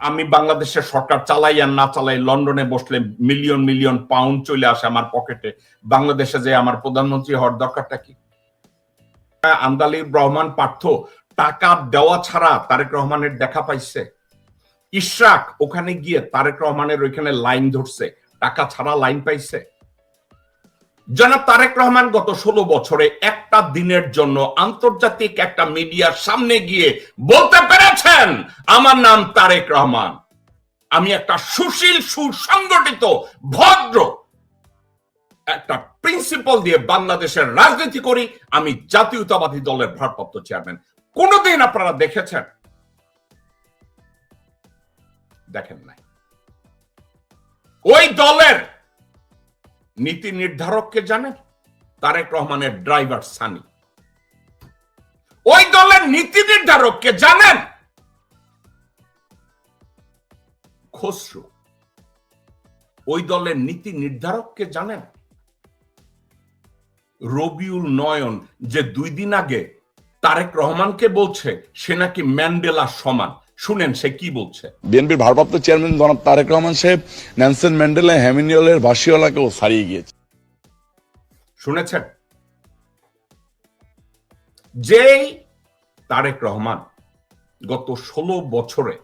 আমি বাংলাদেশের সরকার চালাই আর না চালাই, লন্ডনে বসলে মিলিয়ন মিলিয়ন পাউন্ড চলে আসে আমার পকেটে বাংলাদেশে যে আমার প্রধানমন্ত্রী হওয়ার দরকারটা কি? আন্দালিব রহমান পার্থ, টাকা দেওয়া ছাড়া তারেক রহমানের দেখা পাইছে। ইশরাক, ওখানে গিয়ে তারেক রহমানের ওইখানে লাইন ধরছে, টাকা ছাড়া লাইন পাইছে। জনাব তারেক রহমান গত ষোলো বছরে একটা দিনের জন্য আন্তর্জাতিক একটা মিডিয়ার সামনে গিয়ে বলতে পেরেছেন, আমার নাম তারেক রহমান। আমি একটা সুশীল, সুসংগঠিত, ভদ্র একটা প্রিন্সিপাল দিয়ে বাংলাদেশের রাজনীতি করি, আমি জাতীয়তাবাদী দলের ভারপ্রাপ্ত চেয়ারম্যান কোনদিন আপনারা দেখেছেন? দেখেন নাই। ওই দলের নীতি নির্ধারককে জানেন তারেক রহমানের ড্রাইভার সানি। ওই দলের নীতি নির্ধারককে জানেন খসরু। ওই দলের নীতি নির্ধারককে জানেন রবিউল নয়ন, যে দুই দিন আগে তারেক রহমানকে বলছে, সে নাকি ম্যান্ডেলা সমান। শুনেন সে কি বলছে। বিএনপির ভারপ্রাপ্ত চেয়ারম্যান জনাব তারেক রহমান সাহেব ন্যানসেন ম্যান্ডেলা হ্যামিনিয়লের বাসিওয়ালাকেও ছাড়িয়ে গিয়েছে। শুনেছেন? যেই তারেক রহমান গত ষোলো বছরে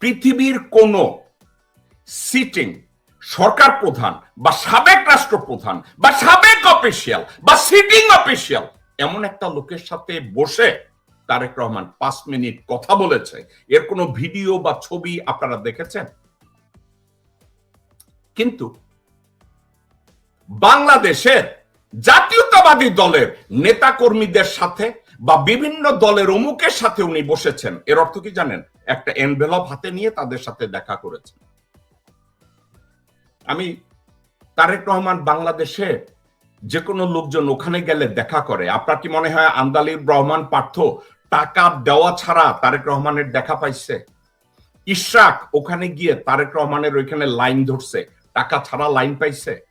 পৃথিবীর কোন সিটিং সরকার প্রধান বা সাবেক রাষ্ট্রপ্রধান বা সাবেক অফিসিয়াল বা সিটিং অফিসিয়াল এমন একটা লোকের সাথে বসে তারেক রহমান পাঁচ মিনিট কথা বলেছে। এর কোনো ভিডিও বা ছবি আপনারা দেখেছেন? কিন্তু বাংলাদেশের জাতীয়তাবাদী দলের নেতা কর্মীদের সাথে বা বিভিন্ন দলের অমুকের সাথে উনি বসেছেন। এর অর্থ কি জানেন? একটা এনভেলপ হাতে নিয়ে তাদের সাথে দেখা করেছেন। আমি তারেক রহমান বাংলাদেশে যে কোনো লোকজন ওখানে গেলে দেখা করে। আপনার কি মনে হয় আন্দালিব রহমান পার্থ টাকা দেওয়া ছাড়া তারেক রহমানের দেখা পাইছে। ইশরাক ওখানে গিয়ে তারেক রহমানের ওইখানে লাইন ধরছে, টাকা ছাড়া লাইন পাইছে।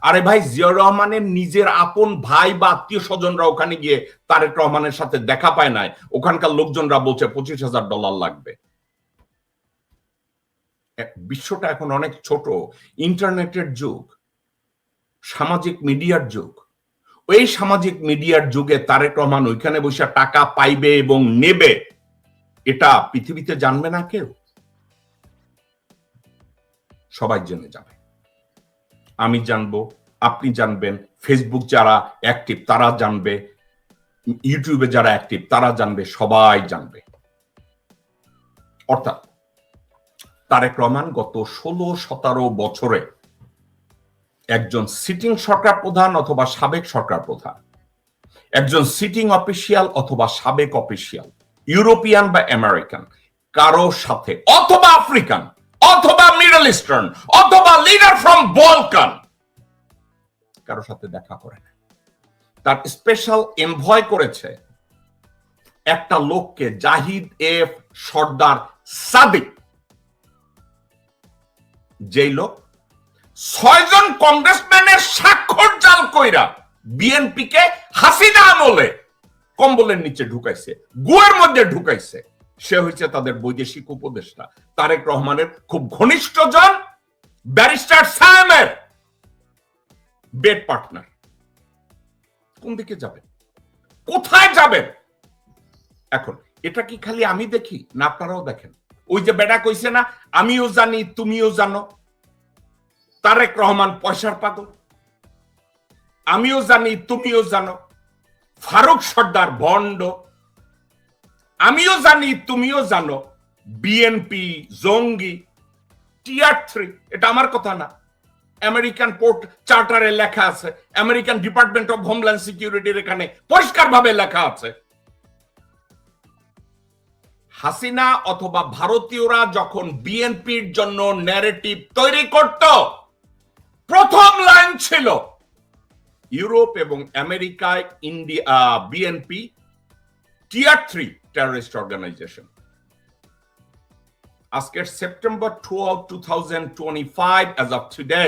আরে ভাই, জিয়াউর রহমানের নিজের আপন ভাই বা আত্মীয় স্বজনরা ওখানে গিয়ে তারেক রহমানের সাথে দেখা পায় নাই। ওখানকার লোকজনরা বলছে পঁচিশ হাজার ডলার লাগবে। বিশ্বটা এখন অনেক ছোট। ইন্টারনেটের যুগ, সামাজিক মিডিয়ার যুগ। ওই সামাজিক মিডিয়ার যুগে তারেক রহমান ওইখানে বসে টাকা পাইবে এবং নেবে, এটা পৃথিবীতে জানবে না কেউ? সবাই জেনে যাবে। আমি জানব, আপনি জানবেন ফেসবুক যারা অ্যাক্টিভ তারা জানবে ইউটিউবে যারা অ্যাক্টিভ তারা জানবে, সবাই জানবে। অর্থাৎ তারেক রহমান গত ষোলো সতেরো বছরে একজন সিটিং সরকার প্রধান অথবা সাবেক সরকার প্রধান, একজন সিটিং অফিসিয়াল অথবা সাবেক অফিসিয়াল ইউরোপিয়ান বা আমেরিকান, কারও সাথে, অথবা আফ্রিকান, অথবা মিডল ইস্টার্ন অথবা লিডার ফ্রম বলকান কারও সাথে দেখা করে না। তার স্পেশাল এমভয় করেছে একটা লোককে, জাহিদ এফ সর্দার সাদিক। যেই লোক ছয়জন কংগ্রেসম্যানের স্বাক্ষর জাল কইরা বিএনপি কে হাসিনা আমলে কম্বলের নিচে ঢুকাইছে গুয়ের মধ্যে ঢুকাইছে। সে হয়েছে তাদের বৈদেশিক উপদেষ্টা। তারেক রহমানের খুব ঘনিষ্ঠ জন, ব্যারিস্টার সায়েমের বেড পার্টনার। কোন দিকে যাবেন? কোথায় যাবেন? এখন, এটা কি খালি আমি দেখি না আপনারাও দেখেন? ওই যে বেটা কইছে না, আমিও জানি, তুমিও জানো। তারেক রহমান পয়সার পাগল। আমিও জানি, তুমিও জানো, ফারুক সর্দার ভণ্ড। আমিও জানি, তুমিও জানো বিএনপি জঙ্গি টিআর থ্রি এটা আমার কথা না। আমেরিকান পোর্ট চার্টারে লেখা আছে আমেরিকান ডিপার্টমেন্ট অফ হোমল্যান্ড সিকিউরিটির এখানে পরিষ্কার ভাবে লেখা আছে। হাসিনা অথবা ভারতীয়রা যখন বিএনপির জন্য ন্যারেটিভ তৈরি করত প্রথম লাইন ছিল। ইউরোপ এবং আমেরিকায় India BNP tier three terrorist organisation আজকের September two thousand five of today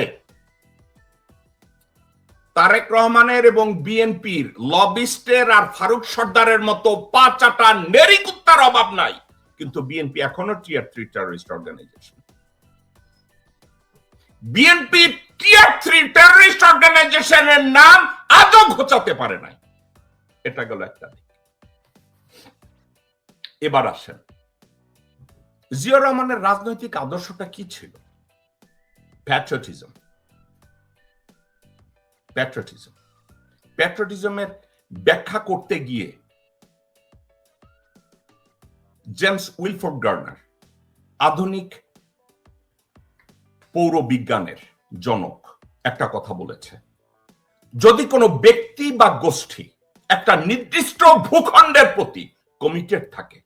Tarek রহমানের এবং বিএনপির লবিস্টের আর ফারুক সর্দারের মতো পাঁচাটা নেরিকুত্তার অভাব নাই। কিন্তু বিএনপি এখনও tier three terrorist organisation BNP tier three terrorist অর্গানাইজেশনের নাম আজও ঘোচাতে পারে নাই। এটা গেল একটা দিক। এবার আসেন। রহমানের রাজনৈতিক আদর্শটা কি ছিল? প্যাট্রিয়টিজম প্যাট্রিয়টিজম প্যাট্রিয়টিজমের ব্যাখ্যা করতে গিয়ে জেমস উইলফোর্ড গার্নার আধুনিক পৌর বিজ্ঞানের জনক একটা কথা বলেছে। যদি কোনো ব্যক্তি বা গোষ্ঠী একটা নির্দিষ্ট ভূখণ্ডের প্রতি কমিটেড থাকে,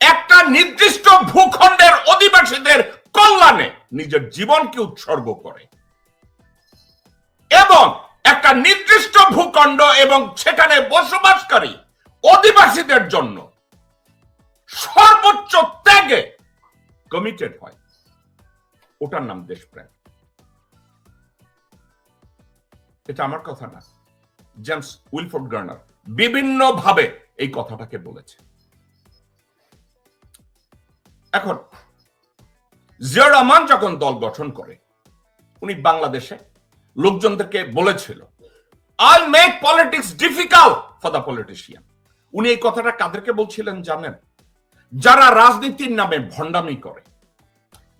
একটা নির্দিষ্ট ভূখণ্ডের অধিবাসীদের কল্যাণে নিজের জীবনকে উৎসর্গ করে এবং একটা নির্দিষ্ট ভূখণ্ড এবং সেখানে বসবাসকারী অধিবাসীদের জন্য সর্বোচ্চ ত্যাগে কমিটেড হয় ওটার নাম দেশপ্রেম। এটা আমার কথা না। জেমস উইলফোর্ড গার্নার বিভিন্ন ভাবে এই কথাটাকে বলেছে। এখন জিয়া রহমান যখন দল গঠন করে, উনি বাংলাদেশে লোকজনদেরকে বলেছিল I make politics difficult for the politician উনি এই কথাটা কাদেরকে বলছিলেন জানেন? যারা রাজনীতির নামে ভণ্ডামি করে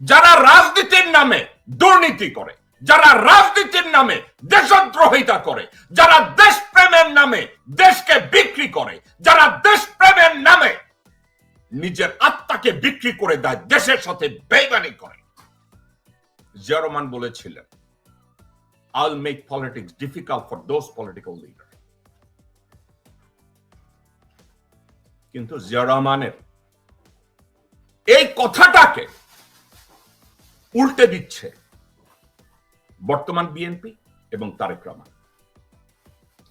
যারা রাজনীতির নামে দুর্নীতি করে, যারা রাজনীতির নামে দেশদ্রোহিতা করে, যারা দেশপ্রেমের নামে দেশকে বিক্রি করে, যারা দেশপ্রেমের নামে নিজের আত্মাকে বিক্রি করে দেয়, দেশের সাথে বেইমানি করে জিয়ারমান বলেছিলেন, I'll make politics difficult for those political leaders. কিন্তু জিয়া এই কথাটাকে উল্টে দিচ্ছে বর্তমান বিএনপি এবং তারেক রহমান।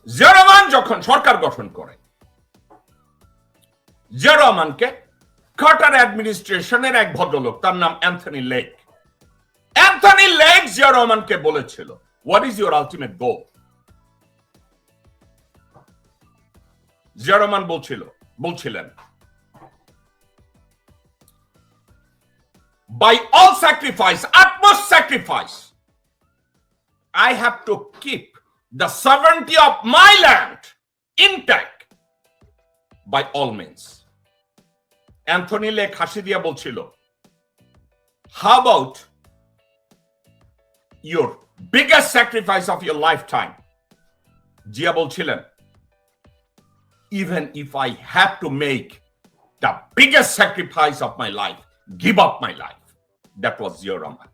জিয়া রহমান যখন সরকার গঠন করে জিয়া রহমানকে কার্টার অ্যাডমিনিস্ট্রেশনের এক ভদ্রলোক, তার নাম Anthony Lake Anthony Lake Zia রহমানকে বলেছিল what is your ultimate goal Zia Rahman বলছিল, বলছিলেন by all sacrifice, utmost sacrifice, I have to keep the sovereignty of my land intact by all means. Anthony Lake হাসি দিয়া বলছিল how about your biggest sacrifice of your lifetime Zia বলছিলেন even if I have to make the biggest sacrifice of my life, give up my life. That was Zia Rahman.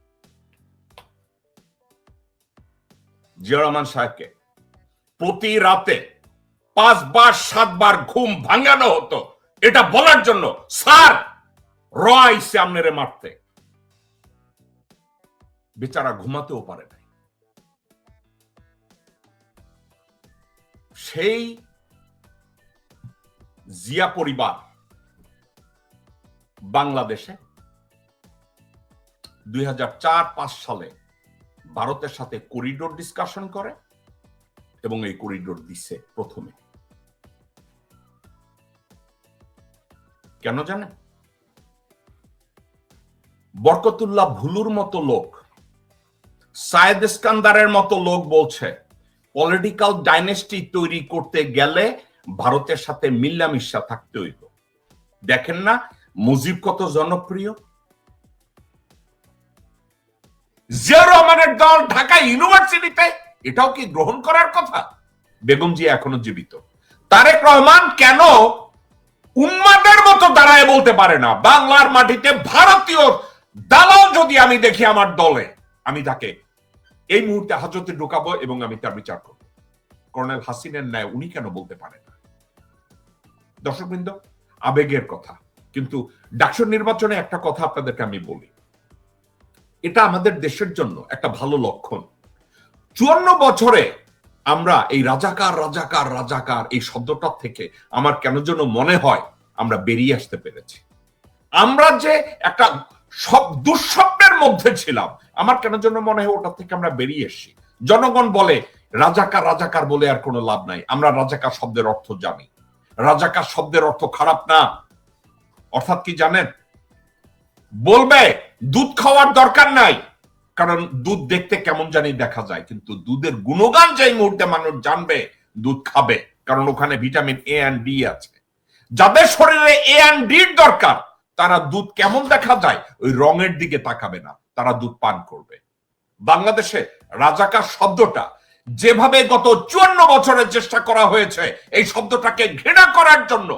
Zia Rahman সাহেবকে প্রতি রাতে পাঁচবার, সাতবার ঘুম ভাঙানো হতো। এটা বলার জন্য, স্যার রয় সামনেরে মারতে। বেচারা ঘুমাতেও পারে নাই। সেই জিয়া পরিবার বাংলাদেশে দুই সালে ভারতের সাথে করিডোর ডিসকাশন করে এবং এই করিডোর দিছে প্রথমে। কেন জানেন? বরকতুল্লাহ ভুলুর মতো লোক, সায়েদ ইস্কান্দারের মতো লোক বলছে পলিটিক্যাল ডাইনেস্টি তৈরি করতে গেলে ভারতের সাথে মিল্লামিশা থাকতে হইব। দেখেন না, মুজিব কত জনপ্রিয়? জিয়া রহমানের দল ঢাকা ইউনিভার্সিটিতে, এটাও কি গ্রহণ করার কথা? বেগম জি এখনও জীবিত। তারেক রহমান কেন উন্মাদের মতো দাঁড়ায় বলতে পারে না? বাংলার মাটিতে ভারতীয় দালাল যদি আমি দেখি আমার দলে, আমি তাকে এই মুহূর্তে হাজতে ঢুকাবো এবং আমি তার বিচার করব। কর্নেল হাসিনের ন্যায় উনি কেন বলতে পারেন না? দর্শকবৃন্দ, আবেগের কথা। কিন্তু ডাকসুর নির্বাচনে একটা কথা আপনাদেরকে আমি বলি। এটা আমাদের দেশের জন্য একটা ভালো লক্ষণ। চুয়ান্ন বছরে আমরা এই রাজাকার রাজাকার রাজাকার এই শব্দটা থেকে আমার কেন যেন মনে হয় আমরা বেরিয়ে আসতে পেরেছি। আমরা যে একটা সব দুঃস্বপ্নের মধ্যে ছিলাম, আমার কেন যেন মনে হয় ওটা থেকে আমরা বেরিয়ে এসেছি। জনগণ বলে, রাজাকার রাজাকার বলে আর কোনো লাভ নাই। আমরা রাজাকার শব্দের অর্থ জানি। রাজাকার শব্দের অর্থ খারাপ না। অর্থাৎ কি জানেন? বলবে দুধ খাওয়ার দরকার নাই। কারণ দুধ দেখতে কেমন জানি দেখা যায়, কিন্তু দুধের গুণগান যে মুহূর্তে মানুষ জানবে, দুধ খাবে। কারণ ওখানে ভিটামিন এ অ্যান্ড ডি আছে। যাদের শরীরে এ অ্যান্ড ডির দরকার, তারা দুধ কেমন দেখা যায়, ওই রঙের দিকে তাকাবে না। তারা দুধ পান করবে। বাংলাদেশে রাজাকার শব্দটা যেভাবে গত চুয়ান্ন বছরের চেষ্টা করা হয়েছে, এই শব্দটাকে ঘৃণা করার জন্য,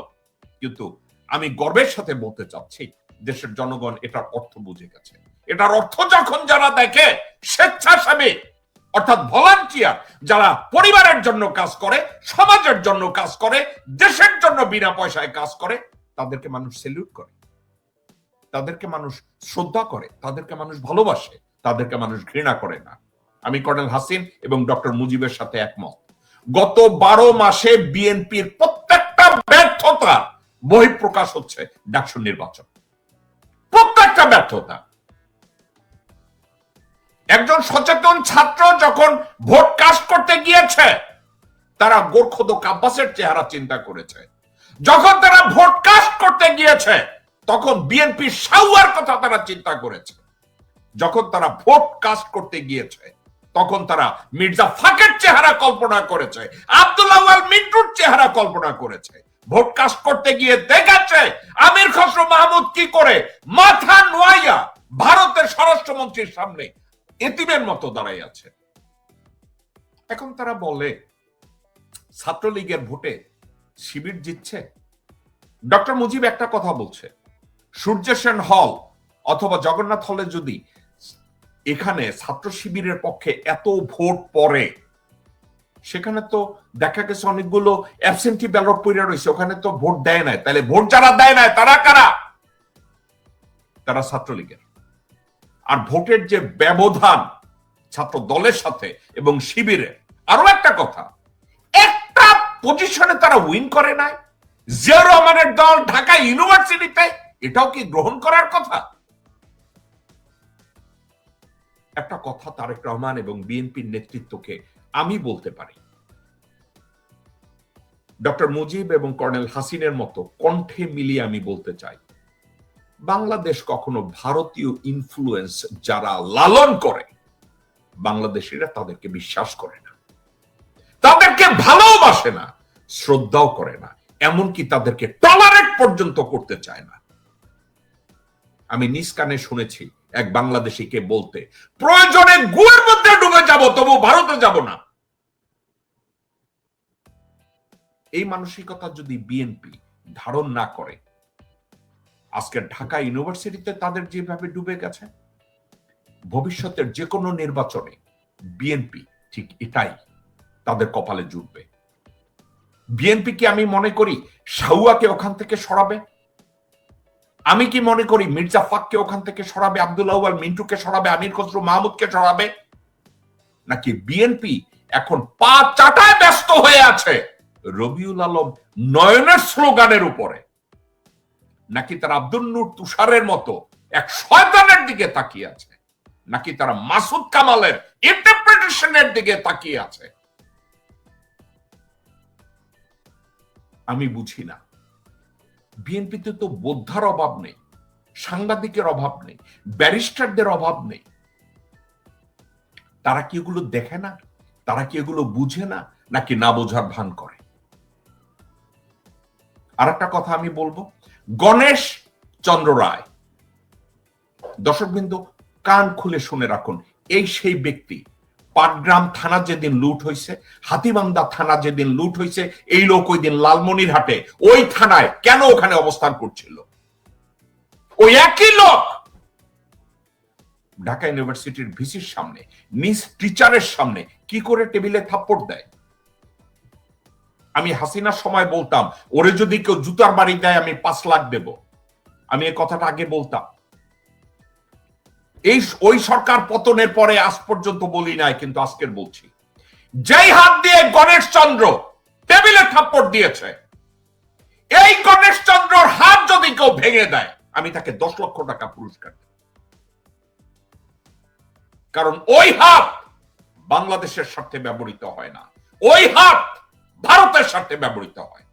কিন্তু আমি গর্বের সাথে বলতে চাচ্ছি দেশের জনগণ এটার অর্থ বুঝে গেছে। এটার অর্থ যখন যারা দেখে, স্বেচ্ছাসেবী, অর্থাৎ ভলান্টিয়ার, যারা পরিবারের জন্য কাজ করে, সমাজের জন্য কাজ করে, দেশের জন্য বিনা পয়সায় কাজ করে, তাদেরকে মানুষ সেলিউট করে। তাদেরকে মানুষ শ্রদ্ধা করে, তাদেরকে মানুষ ভালোবাসে, তাদেরকে মানুষ ঘৃণা করে না। আমি কর্নেল হাসিন এবং ডক্টর মুজিবের সাথে একমত। গত বারো মাসে বিএনপির প্রত্যেকটা ব্যর্থতা বহিঃপ্রকাশ হচ্ছে ডাকসু নির্বাচন। প্রত্যেকটা ব্যর্থতা। একজন সচেতন ছাত্র যখন ভোট কাস্ট করতে গিয়েছে, তারা গোর্খদক আব্বাসের চেহারা চিন্তা করেছে। যখন তারা ভোট কাস্ট করতে গিয়েছে, তখন বিএনপি সাউয়ার কথা তারা চিন্তা করেছে। যখন তারা ভোট কাস্ট করতে গিয়েছে, তখন তারা মির্জা ফাকের চেহারা কল্পনা করেছে আব্দুল্লাহ মিন্টুর চেহারা কল্পনা করেছে। ভোট কাস্ট করতে গিয়ে দেখাচ্ছে আমির খসরু মাহমুদ কি করে মাথা নোয়াইয়া ভারতের স্বরাষ্ট্রমন্ত্রীর সামনে এতিমের মতো দাঁড়াই আছে। এখন তারা বলে, ছাত্রলীগের ভোটে শিবির জিতছে? ডক্টর মুজিব একটা কথা বলছে সূর্য সেন হল অথবা জগন্নাথ হলে যদি এখানে ছাত্র শিবিরের পক্ষে এত ভোট পড়ে সেখানে তো দেখা গেছে অনেকগুলো অ্যাবসেন্টি ব্যালট পড়ে রয়েছে, ওখানে তো ভোট দেয় নাই। তাহলে ভোট যারা দেয় নাই, তারা কারা? তারা ছাত্রলীগের। আর ভোটের যে ব্যবধান ছাত্র দলের সাথে এবং শিবিরের, আরও একটা কথা, একটা পজিশনে তারা উইন করে নাই। জিয়া রহমানের দল ঢাকা ইউনিভার্সিটিতে, এটাও কি গ্রহণ করার কথা? একটা কথা তারেক রহমান এবং বিএনপির নেতৃত্বকে আমি বলতে পারি। ডক্টর মুজিব এবং কর্নেল হাসিনের মতো কণ্ঠে মিলিয়ে আমি বলতে চাই, বাংলাদেশ কখনো ভারতীয় ইনফ্লুয়েন্স যারা লালন করে, বাংলাদেশিরা তাদেরকে বিশ্বাস করে না। তাদেরকে ভালোবাসে না, শ্রদ্ধাও করে না, এমনকি তাদেরকে টলারেট পর্যন্ত করতে চায় না। আমি নিজ শুনেছি এক বাংলাদেশিকে বলতে। প্রয়োজনে গুয়ের মধ্যে ডুবে যাব তবু ভারতে যাব না। এই মানসিকতা যদি বিএনপি ধারণ না করে, আজকে ঢাকা ইউনিভার্সিটিতে তাদের যেভাবে ডুবে গেছে, ভবিষ্যতের যে কোনো নির্বাচনে বিএনপি ঠিক এটাই তাদের কপালে জুটবে। বিএনপি কি আমি মনে করি সাউয়াকে ওখান থেকে সরাবে। আমি কি মনে করি মির্জা ফাককে ওখান থেকে সরাবে, আব্দুল্লাহ মিন্টুকে সরাবে, আমির খসরু মাহমুদকে সরাবে? নাকি বিএনপি এখন পা চাটায় ব্যস্ত হয়ে আছে রবিউল আলম নয়নের স্লোগানের উপরে? নাকি তারা আব্দুল নূর তুষারের মতো এক শয়তানের দিকে তাকিয়ে আছে? নাকি তারা মাসুদ কামালের ইন্টারপ্রিটেশনের দিকে তাকিয়ে আছে? আমি বুঝি না। বিএনপিতে তো বোদ্ধার অভাব নেই, সাংবাদিকের অভাব নেই, ব্যারিস্টারদের অভাব নেই। তারা কি এগুলো দেখে না? তারা কি এগুলো বুঝে না? নাকি না বোঝার ভান করে? আর একটা কথা আমি বলব, গণেশ চন্দ্র রায়। দর্শকবৃন্দ, কান খুলে শুনে রাখুন, এই সেই ব্যক্তি পাটগ্রাম থানা যেদিন লুট হয়েছে হাতিবান্ধা থানা যেদিন লুট হয়েছে এই লোক ওই দিন লালমনিরহাটে, ওই থানায় কেন ওখানে অবস্থান করছিল? ওই একই লোক! ঢাকা ইউনিভার্সিটির ভিসির সামনে নিজ টিচারের সামনে কি করে টেবিলে থাপ্পড় দেয়? আমি হাসিনার সময় বলতাম, ওরে যদি কেউ জুতার বাড়ি দেয়, আমি পাঁচ লাখ দেব। আমি এই কথাটা আগে বলতাম। এই ওই সরকার পতনের পরে আজ পর্যন্ত বলি নাই, কিন্তু আজকের বলছি। যেই হাত দিয়ে গণেশ চন্দ্র টেবিলে থাপ্পড় দিয়েছে, এই গণেশ চন্দ্রর হাত যদি কেউ ভেঙে দেয়, আমি তাকে দশ লক্ষ টাকা পুরস্কার কারণ ওই হাত বাংলাদেশের স্বার্থে ব্যবহৃত হয় না। ওই হাত ভারতের স্বার্থে ব্যবহৃত হয়